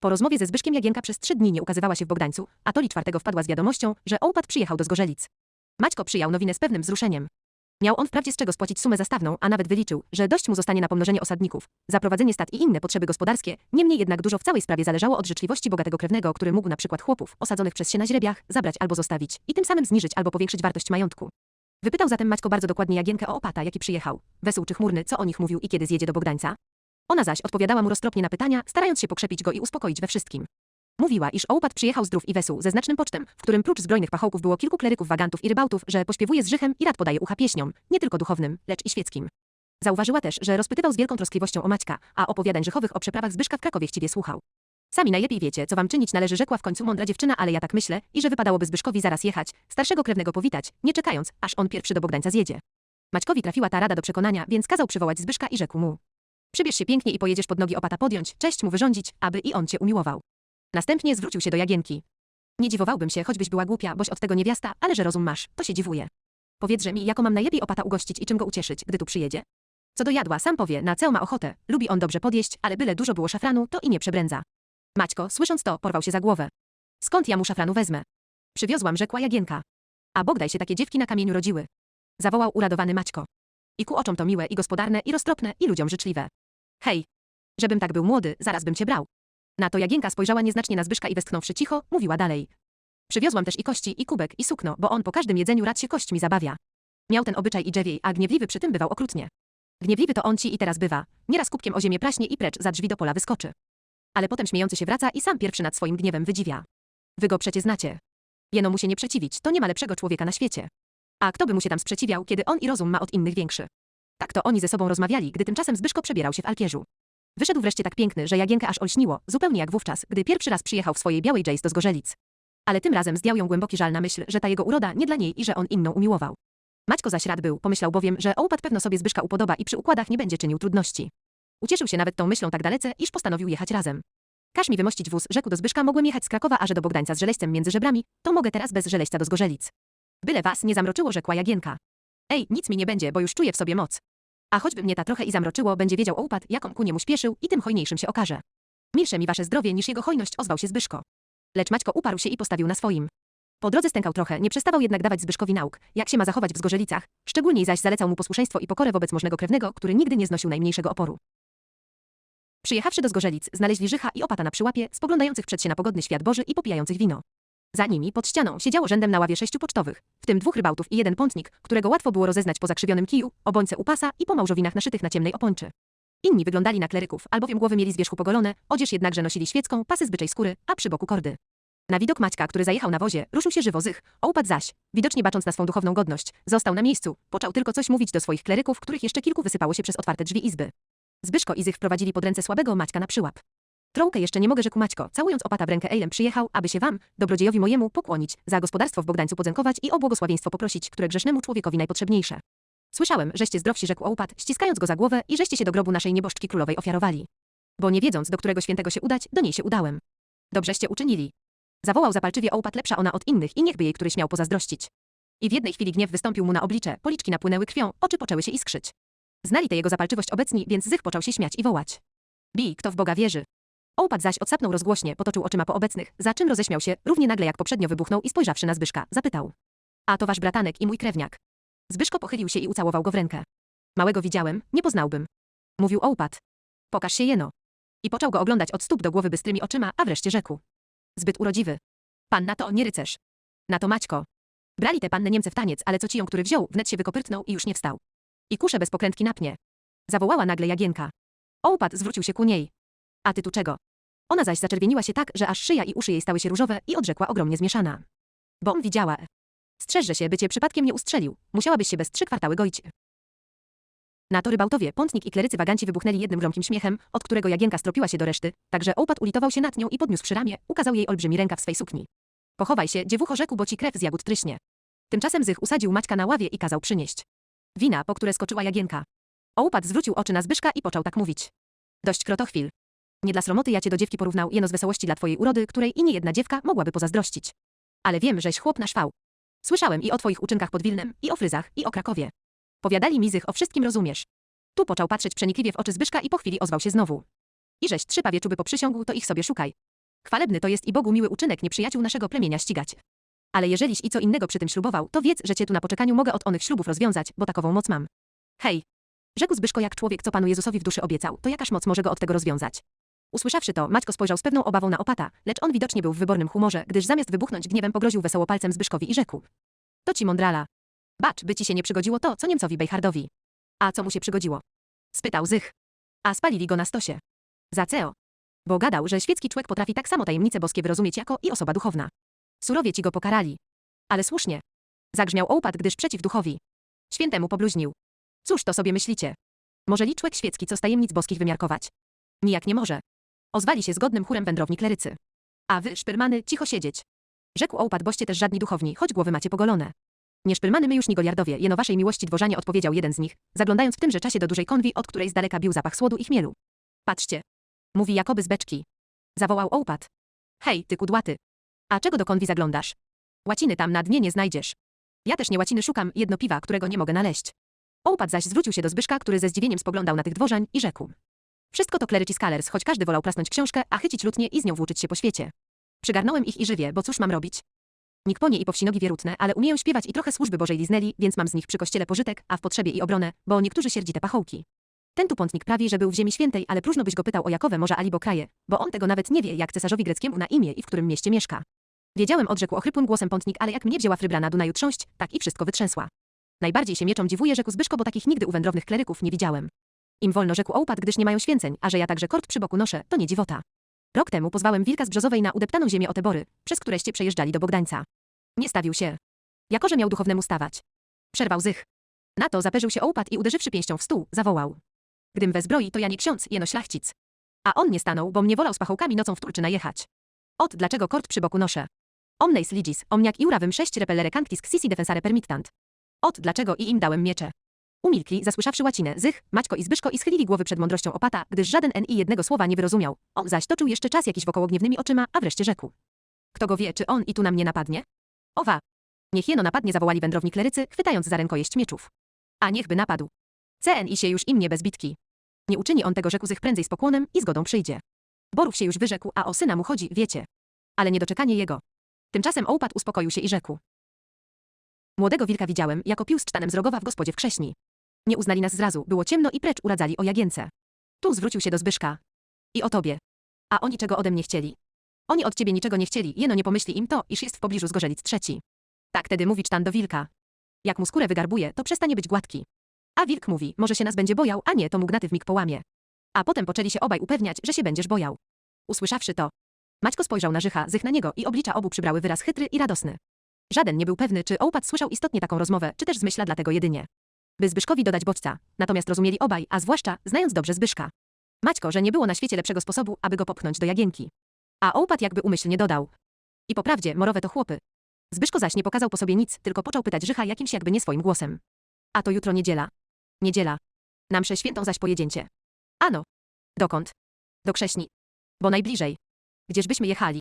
Po rozmowie ze Zbyszkiem Jagienka przez trzy dni nie ukazywała się w Bogdańcu, a Toli czwartego wpadła z wiadomością, że ołpat przyjechał do Zgorzelic. Maćko przyjął nowinę z pewnym wzruszeniem. Miał on wprawdzie z czego spłacić sumę zastawną, a nawet wyliczył, że dość mu zostanie na pomnożenie osadników, zaprowadzenie stad i inne potrzeby gospodarskie, niemniej jednak dużo w całej sprawie zależało od życzliwości bogatego krewnego, który mógł na przykład chłopów, osadzonych przez się na źrebiach, zabrać albo zostawić i tym samym zniżyć albo powiększyć wartość majątku. Wypytał zatem Maćko bardzo dokładnie Jagienkę o opata, jaki przyjechał, wesół czy chmurny, co o nich mówił i kiedy zjedzie do Bogdańca. Ona zaś odpowiadała mu roztropnie na pytania, starając się pokrzepić go i uspokoić we wszystkim. Mówiła, iż ołpat przyjechał zdrów i wesół ze znacznym pocztem, w którym prócz zbrojnych pachołków było kilku kleryków, wagantów i rybałtów, że pośpiewuje z żychem i rad podaje ucha pieśniom, nie tylko duchownym, lecz i świeckim. Zauważyła też, że rozpytywał z wielką troskliwością o Maćka, a opowiadań żychowych o przeprawach Zbyszka w Krakowie chciwie słuchał. Sami najlepiej wiecie, co wam czynić należy, rzekła w końcu mądra dziewczyna, ale ja tak myślę, i że wypadałoby Zbyszkowi zaraz jechać, starszego krewnego powitać, nie czekając, aż on pierwszy do Bogdańca zjedzie. Maćkowi trafiła ta rada do przekonania, więc kazał przywołać Zbyszka i rzekł mu. Przybierz się pięknie i pojedziesz pod nogi opata podjąć, cześć mu wyrządzić, aby i on cię umiłował. Następnie zwrócił się do Jagienki. Nie dziwowałbym się, choćbyś była głupia, boś od tego niewiasta, ale że rozum masz, to się dziwuję. Powiedźże mi, jaką mam najlepiej opata ugościć i czym go ucieszyć, gdy tu przyjedzie? Co do jadła, sam powie, na co ma ochotę, lubi on dobrze podjeść, ale byle dużo było szafranu, to i nie przebrędza. Maćko, słysząc to, porwał się za głowę. Skąd ja mu szafranu wezmę? Przywiozłam, rzekła Jagienka. A Bogdaj się takie dziewki na kamieniu rodziły. Zawołał uradowany Maćko. I ku oczom to miłe i gospodarne i roztropne i ludziom życzliwe. Hej! Żebym tak był młody, zaraz bym cię brał. Na to Jagienka spojrzała nieznacznie na Zbyszka i westchnąwszy cicho, mówiła dalej. Przywiozłam też i kości, i kubek, i sukno, bo on po każdym jedzeniu rad się kośćmi zabawia. Miał ten obyczaj i drzewiej, a gniewliwy przy tym bywał okrutnie. Gniewliwy to on ci i teraz bywa. Nieraz kubkiem o ziemię praśnie i precz za drzwi do pola wyskoczy. Ale potem śmiejący się wraca i sam pierwszy nad swoim gniewem wydziwia. Wy go przecie znacie. Jeno mu się nie przeciwić, to nie ma lepszego człowieka na świecie. A kto by mu się tam sprzeciwiał, kiedy on i rozum ma od innych większy? Tak to oni ze sobą rozmawiali, gdy tymczasem Zbyszko przebierał się w alkierzu. Wyszedł wreszcie tak piękny, że Jagienkę aż olśniło, zupełnie jak wówczas, gdy pierwszy raz przyjechał w swojej białej Jace do Zgorzelic. Ale tym razem zdjął ją głęboki żal na myśl, że ta jego uroda nie dla niej i że on inną umiłował. Maćko zaś rad był, pomyślał bowiem, że ołpat pewno sobie Zbyszka upodoba i przy układach nie będzie czynił trudności. Ucieszył się nawet tą myślą tak dalece, iż postanowił jechać razem. Każ mi wymościć wóz, rzekł do Zbyszka, mogłem jechać z Krakowa aż do Bogdańca z żeleźcem między żebrami, to mogę teraz bez żeleźca do Zgorzelic. Byle was nie zamroczyło, rzekła Jagienka. Ej, nic mi nie będzie, bo już czuję w sobie moc. A choćby mnie ta trochę i zamroczyło, będzie wiedział ołpat, jaką ku niemu śpieszył i tym hojniejszym się okaże. Milsze mi wasze zdrowie niż jego hojność, ozwał się Zbyszko. Lecz Maćko uparł się i postawił na swoim. Po drodze stękał trochę, nie przestawał jednak dawać Zbyszkowi nauk, jak się ma zachować w Zgorzelicach, szczególniej zaś zalecał mu posłuszeństwo i pokorę wobec możnego krewnego, który nigdy nie znosił najmniejszego oporu. Przyjechawszy do Zgorzelic, znaleźli Życha i opata na przyłapie, spoglądających przed się na pogodny świat Boży i popijających wino. Za nimi, pod ścianą, siedziało rzędem na ławie sześciu pocztowych, w tym dwóch rybałtów i jeden pątnik, którego łatwo było rozeznać po zakrzywionym kiju, obońce u pasa i po małżowinach naszytych na ciemnej oponczy. Inni wyglądali na kleryków, albowiem głowy mieli z wierzchu pogolone, odzież jednakże nosili świecką, pasy zbyczej skóry, a przy boku kordy. Na widok Maćka, który zajechał na wozie, ruszył się żywo zych, ołpat zaś, widocznie bacząc na swą duchowną godność, został na miejscu, począł tylko coś mówić do swoich kleryków, których jeszcze kilku wysypało się przez otwarte drzwi izby. Zbyszko i Zych wprowadzili pod ręce słabego Maćka na przyłap. Trołkę jeszcze nie mogę, rzekł Maćko, całując opata w rękę Ejlem przyjechał, aby się wam, dobrodziejowi mojemu, pokłonić, za gospodarstwo w Bogdańcu podziękować i o błogosławieństwo poprosić, które grzesznemu człowiekowi najpotrzebniejsze. Słyszałem, żeście zdrowsi, rzekł ołpat, ściskając go za głowę i żeście się do grobu naszej nieboszczki królowej ofiarowali. Bo nie wiedząc, do którego świętego się udać, do niej się udałem. Dobrzeście uczynili. Zawołał zapalczywie ołpat lepsza ona od innych i niechby jej któryś miał pozazdrościć. I w jednej chwili gniew wystąpił mu na oblicze, policzki napłynęły krwią, oczy poczęły się iskrzyć. Znali tę jego zapalczywość obecni, więc Zych począł się śmiać i wołać. Bij, kto w Boga wierzy. Ołpat zaś odsapnął rozgłośnie, potoczył oczyma po obecnych, za czym roześmiał się, równie nagle jak poprzednio wybuchnął i spojrzawszy na Zbyszka, zapytał. A to wasz bratanek i mój krewniak. Zbyszko pochylił się i ucałował go w rękę. Małego widziałem, nie poznałbym. Mówił ołpat. Pokaż się jeno. I począł go oglądać od stóp do głowy bystrymi oczyma, a wreszcie rzekł. Zbyt urodziwy. Pan na to nie rycerz. Na to Maćko. Brali te panny Niemcy w taniec, ale co ci ją, który wziął, wnet się wykopyrtnął i już nie wstał. I kuszę bez pokrętki napnie. Zawołała nagle Jagienka. Ołpat zwrócił się ku niej. A ty tu czego? Ona zaś zaczerwieniła się tak, że aż szyja i uszy jej stały się różowe i odrzekła ogromnie zmieszana. Bom widziała. Strzeże się, by cię przypadkiem nie ustrzelił. Musiałabyś się bez trzy kwartały goić. Na to rybałtowie, pątnik i klerycy waganci wybuchnęli jednym gromkim śmiechem, od którego Jagienka stropiła się do reszty, także ołpat ulitował się nad nią i podniósł ramię, ukazał jej olbrzymi rękaw swej sukni. Pochowaj się, dziewucho rzekł, bo ci krew z jagód tryśnie. Tymczasem Zych usadził Maćka na ławie i kazał przynieść. Wina, po które skoczyła Jagienka. Ołpat zwrócił oczy na Zbyszka i począł tak mówić. Dość krotochwil. Nie dla sromoty ja cię do dziewki porównał, jeno z wesołości dla twojej urody, której i nie jedna dziewka mogłaby pozazdrościć. Ale wiem, żeś chłop na szwał. Słyszałem i o twoich uczynkach pod Wilnem, i o Fryzach, i o Krakowie. Powiadali mi zych, o wszystkim rozumiesz. Tu począł patrzeć przenikliwie w oczy Zbyszka i po chwili ozwał się znowu. I żeś trzy pawieczuby poprzysiągł, to ich sobie szukaj. Chwalebny to jest i Bogu miły uczynek nieprzyjaciół naszego plemienia ścigać. Ale jeżeliś i co innego przy tym ślubował, to wiedz, że cię tu na poczekaniu mogę od onych ślubów rozwiązać, bo takową moc mam. Hej! Rzekł Zbyszko jak człowiek, co Panu Jezusowi w duszy obiecał, to jakaż moc może go od tego rozwiązać? Usłyszawszy to, Maćko spojrzał z pewną obawą na opata, lecz on widocznie był w wybornym humorze, gdyż zamiast wybuchnąć gniewem pogroził wesoło palcem Zbyszkowi i rzekł. To ci mądrala. Bacz, by ci się nie przygodziło to, co Niemcowi Bejhardowi. A co mu się przygodziło? Spytał Zych. A spalili go na stosie. Za ceo. Bo gadał, że świecki człowiek potrafi tak samo tajemnice boskie wyrozumieć jako i osoba duchowna. Surowie ci go pokarali. Ale słusznie. Zagrzmiał ołpat, gdyż przeciw duchowi. Świętemu pobluźnił. Cóż to sobie myślicie? Może li człowiek świecki co z tajemnic boskich wymiarkować? Nijak nie może. Ozwali się zgodnym chórem wędrowni klerycy. A wy, szpyrmany, cicho siedzieć. Rzekł ołpat, boście też żadni duchowni, choć głowy macie pogolone. Nie szpyrmany my już ni goliardowie, jeno waszej miłości dworzanie odpowiedział jeden z nich, zaglądając w tymże czasie do dużej konwi, od której z daleka bił zapach słodu i chmielu. Patrzcie. Mówi jakoby z beczki. Zawołał ołpat. Hej, ty kudłaty. A czego do konwi zaglądasz? Łaciny tam na dnie nie znajdziesz. Ja też nie łaciny szukam, jedno piwa, którego nie mogę naleść. Ołpat zaś zwrócił się do Zbyszka, który ze zdziwieniem spoglądał na tych dworzań i rzekł. Wszystko to kleryci scholars, choć każdy wolał prasnąć książkę, a chycić lutnie i z nią włóczyć się po świecie. Przygarnąłem ich i żywie, bo cóż mam robić? Nikt ponie i powsinogi wierutne, ale umieją śpiewać i trochę służby Bożej liznęli, więc mam z nich przy kościele pożytek, a w potrzebie i obronę, bo niektórzy sierdzite pachołki. Ten tu pątnik prawi, że był w ziemi świętej, ale próżno byś go pytał o Jakowe może alibo kraje, bo on tego nawet nie wie, jak cesarzowi greckiemu na imię i w którym mieście mieszka. Wiedziałem, odrzekł ochrypłym głosem pątnik, ale jak mnie wzięła frybra na Dunaju trząść, tak i wszystko wytrzęsła. Najbardziej się mieczom dziwuję, rzekł Zbyszko, bo takich nigdy u wędrownych kleryków nie widziałem. Im wolno rzekł ołpat, gdyż nie mają święceń, a że ja także kort przy boku noszę, to nie dziwota. Rok temu pozwałem wilka z Brzozowej na udeptaną ziemię Otebory, przez któreście przejeżdżali do Bogdańca. Nie stawił się. Jako, że miał duchownemu stawać. Przerwał zych. Na to zaperzył się ołpat i uderzywszy pięścią w stół, zawołał. Gdym we zbroi, to ja nie ksiądz, jeno szlachcic. A on nie stanął, bo mnie wolał z pachołkami nocą w Turczy najechać. Ot, dlaczego kort przy boku noszę. Omneis ligis, omniak iurawym sześć repellere canctis xisi defensare permittant. Ot, dlaczego i im dałem miecze. Umilkli, zasłyszawszy łacinę, Zych, Maćko i Zbyszko i schylili głowy przed mądrością opata, gdyż żaden N i jednego słowa nie wyrozumiał. On zaś toczył jeszcze czas jakiś wokoło gniewnymi oczyma, a wreszcie rzekł. Kto go wie, czy on i tu na mnie napadnie? Owa. Niech jeno napadnie zawołali wędrowni klerycy, chwytając za rękojeść mieczów. A niechby napadł. CN i się już im nie bez bitki. Nie uczyni on tego, rzekł Zych prędzej z pokłonem i zgodą przyjdzie. Borów się już wyrzekł, a o syna mu chodzi, wiecie. Ale niedoczekanie jego. Tymczasem ołpat uspokoił się i rzekł. Młodego wilka widziałem, jako pił z cztanem z rogowa w gospodzie w krześni. Nie uznali nas zrazu, było ciemno i precz uradzali o jagience. Tu zwrócił się do Zbyszka. I o tobie. A oni czego ode mnie chcieli? Oni od ciebie niczego nie chcieli, jeno nie pomyśli im to, iż jest w pobliżu zgorzelic trzeci. Tak tedy mówi cztan do wilka. Jak mu skórę wygarbuje, to przestanie być gładki. A wilk mówi, może się nas będzie bojał, a nie, to mu gnaty w mig połamie. A potem poczęli się obaj upewniać, że się będziesz bojał. Usłyszawszy to, Maćko spojrzał na Życha, Zych na niego i oblicza obu przybrały wyraz chytry i radosny. Żaden nie był pewny, czy ołpat słyszał istotnie taką rozmowę, czy też zmyśla dlatego jedynie. By Zbyszkowi dodać bodźca, natomiast rozumieli obaj, a zwłaszcza, znając dobrze Zbyszka. Maćko, że nie było na świecie lepszego sposobu, aby go popchnąć do jagienki. A ołpat jakby umyślnie dodał. I po prawdzie, morowe to chłopy. Zbyszko zaś nie pokazał po sobie nic, tylko począł pytać Życha jakimś jakby nie swoim głosem. A to jutro niedziela. Niedziela. Na mszę świętą zaś pojedzięcie. Ano. Dokąd? Do Krześni. Bo najbliżej. Gdzieżbyśmy jechali?